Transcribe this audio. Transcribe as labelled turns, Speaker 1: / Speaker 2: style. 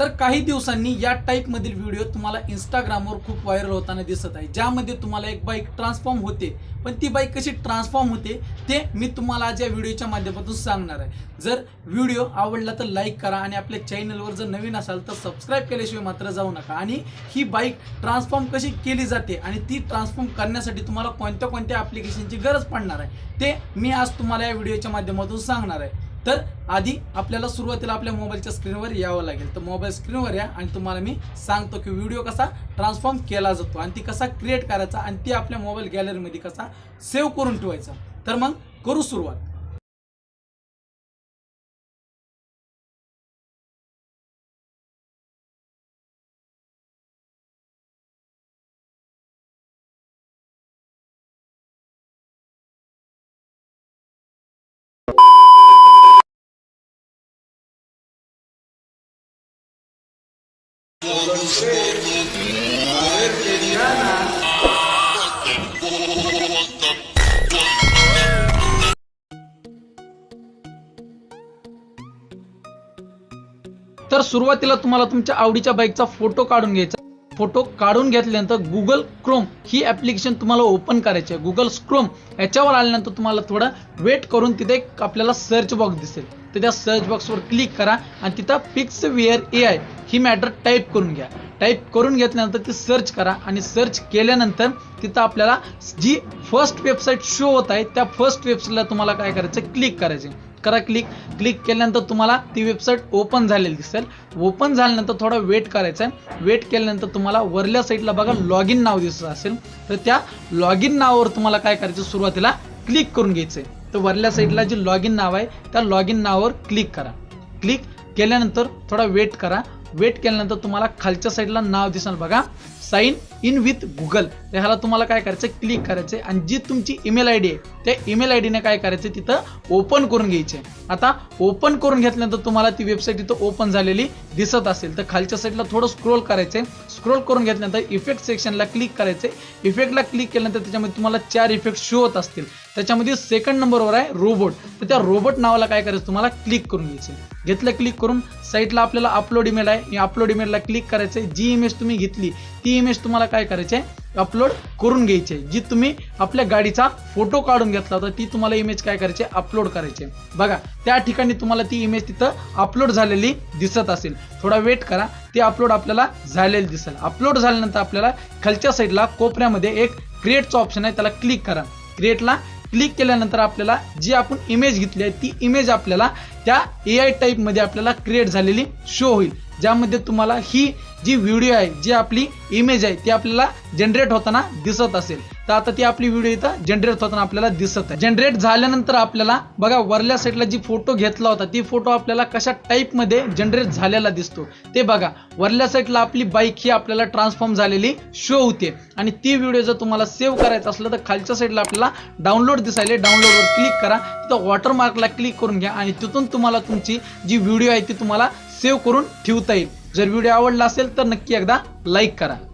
Speaker 1: तर काही दिवसांनी या टाईपमधील व्हिडिओ तुम्हाला इंस्टाग्रामवर खूप व्हायरल होताना दिसत आहे. ज्यामध्ये तुम्हाला एक बाईक ट्रान्सफॉर्म होते. पण ती बाईक कशी ट्रान्सफॉर्म होते ते मी तुम्हाला आज या व्हिडिओच्या माध्यमातून सांगणार आहे. जर व्हिडिओ आवडला तर लाईक करा आणि आपल्या चॅनलवर जर नवीन असाल तर सबस्क्राईब केल्याशिवाय मात्र जाऊ नका. आणि ही बाईक ट्रान्सफॉर्म कशी केली जाते आणि ती ट्रान्सफॉर्म करण्यासाठी तुम्हाला कोणत्या कोणत्या ॲप्लिकेशनची गरज पडणार आहे ते मी आज तुम्हाला या व्हिडिओच्या माध्यमातून सांगणार आहे. तर आधी आपल्याला सुरुवातीला आपल्या मोबाईलच्या स्क्रीनवर यावं लागेल. तर मोबाईल स्क्रीनवर या आणि तुम्हाला मी सांगतो की व्हिडिओ कसा ट्रान्सफॉर्म केला जातो आणि ती कसा क्रिएट करायचा आणि ती आपल्या मोबाईल गॅलरीमध्ये कसा सेव्ह करून ठेवायचा. तर मग करू सुरुवात. तर सुरुवातीला तुम्हाला तुमच्या आवडीच्या बाईकचा फोटो काढून घ्यायचा. फोटो काढून घेतल्यानंतर गुगल क्रोम ही ॲप्लिकेशन तुम्हाला ओपन करायची आहे. गुगल क्रोम याच्यावर आल्यानंतर तुम्हाला थोडं वेट करून तिथे आपल्याला सर्च बॉक्स दिसेल. तर त्या सर्च बॉक्सवर क्लिक करा आणि तिथं फिक्स वेअर ए आय ही मॅटर टाईप करून घ्या. टाईप करून घेतल्यानंतर ती सर्च करा आणि सर्च केल्यानंतर तिथं आपल्याला जी फर्स्ट वेबसाईट शो होत आहे त्या फर्स्ट वेबसाईटला तुम्हाला काय करायचं? क्लिक करायचे. करा क्लिक क्लिक केल्यानंतर तुम्हाला ती वेबसाईट ओपन झालेली दिसेल. ओपन झाल्यानंतर थोडा वेट करायचा आहे. वेट केल्यानंतर तुम्हाला वरल्या साईडला बघा लॉग इन नाव दिसत असेल. तर त्या लॉग इन नावावर तुम्हाला काय करायचं? सुरुवातीला क्लिक करून घ्यायचं आहे. तर वरल्या साईडला जे लॉग इन नाव आहे त्या लॉग इन नावावर क्लिक करा. क्लिक केल्यानंतर थोडा वेट करा. वेट केल्यानंतर तुम्हाला खालच्या साईडला नाव दिसेल बघा. साईन इन विथ गुगल ह्याला तुम्हाला काय करायचं क्लिक करायचं आणि जी तुमची ईमेल आय डी आहे त्या ईमेल आय डीने काय करायचं तिथं ओपन करून घ्यायचे आता ओपन करून घेतल्यानंतर तुम्हाला ती वेबसाईट तिथं ओपन झालेली दिसत असेल. तर खालच्या साईडला थोडं स्क्रोल करायचे स्क्रोल करून घेतल्यानंतर इफेक्ट सेक्शनला क्लिक करायचे इफेक्टला क्लिक केल्यानंतर त्याच्यामध्ये तुम्हाला चार इफेक्ट शो होत असतील. त्याच्यामध्ये सेकंड नंबरवर आहे रोबोट तर त्या रोबोट नावाला काय करायचं? तुम्हाला क्लिक करून घ्यायचं घेतलं क्लिक करून साईटला आपल्याला अपलोड इमेल आहे. अपलोड इमेलला क्लिक करायचं जी इमेज तुम्ही घेतली ती इमेज तुम्हाला काय करायची आहे अपलोड करून घ्यायची आहे जी तुम्ही आपल्या गाडीचा फोटो काढून घेतला होता ती तुम्हाला इमेज काय करायची अपलोड करायची आहे बघा त्या ठिकाणी तुम्हाला ती इमेज तिथं अपलोड झालेली दिसत असेल. थोडा वेट करा. ती अपलोड आपल्याला झालेली दिसेल. अपलोड झाल्यानंतर आपल्याला खालच्या साईडला कोपऱ्यामध्ये एक क्रिएटचं ऑप्शन आहे. त्याला क्लिक करा. क्रिएटला क्लिक केल्यानंतर आपल्याला जी आपण इमेज घेतली आहे ती इमेज आपल्याला त्या ए आय टाईपमध्ये आपल्याला क्रिएट झालेली शो होईल. ज्यामध्ये तुम्हाला ही जी व्हिडिओ आहे जी आपली इमेज आहे ती आपल्याला जनरेट होताना दिसत असेल. तर आता ती आपली व्हिडिओ इथं जनरेट होताना आपल्याला दिसत आहे. जनरेट झाल्यानंतर आपल्याला बघा वरल्या साईडला जी फोटो घेतला होता ती फोटो आपल्याला कशा टाईपमध्ये जनरेट झालेला दिसतो? ते बघा वरल्या साईडला आपली बाईक ही आपल्याला ट्रान्सफॉर्म झालेली शो होते. आणि ती व्हिडिओ जर तुम्हाला सेव्ह करायचं असलं तर खालच्या साईडला आपल्याला डाउनलोड दिसायला. डाउनलोडवर क्लिक करा. तिथं वॉटरमार्कला क्लिक करून घ्या. आणि तिथून तुम्हाला तुमची जी व्हिडिओ आहे ती तुम्हाला सेव्ह करून ठेवता येईल. जर व्हिडिओ आवडला असेल तर नक्की एकदा लाईक करा.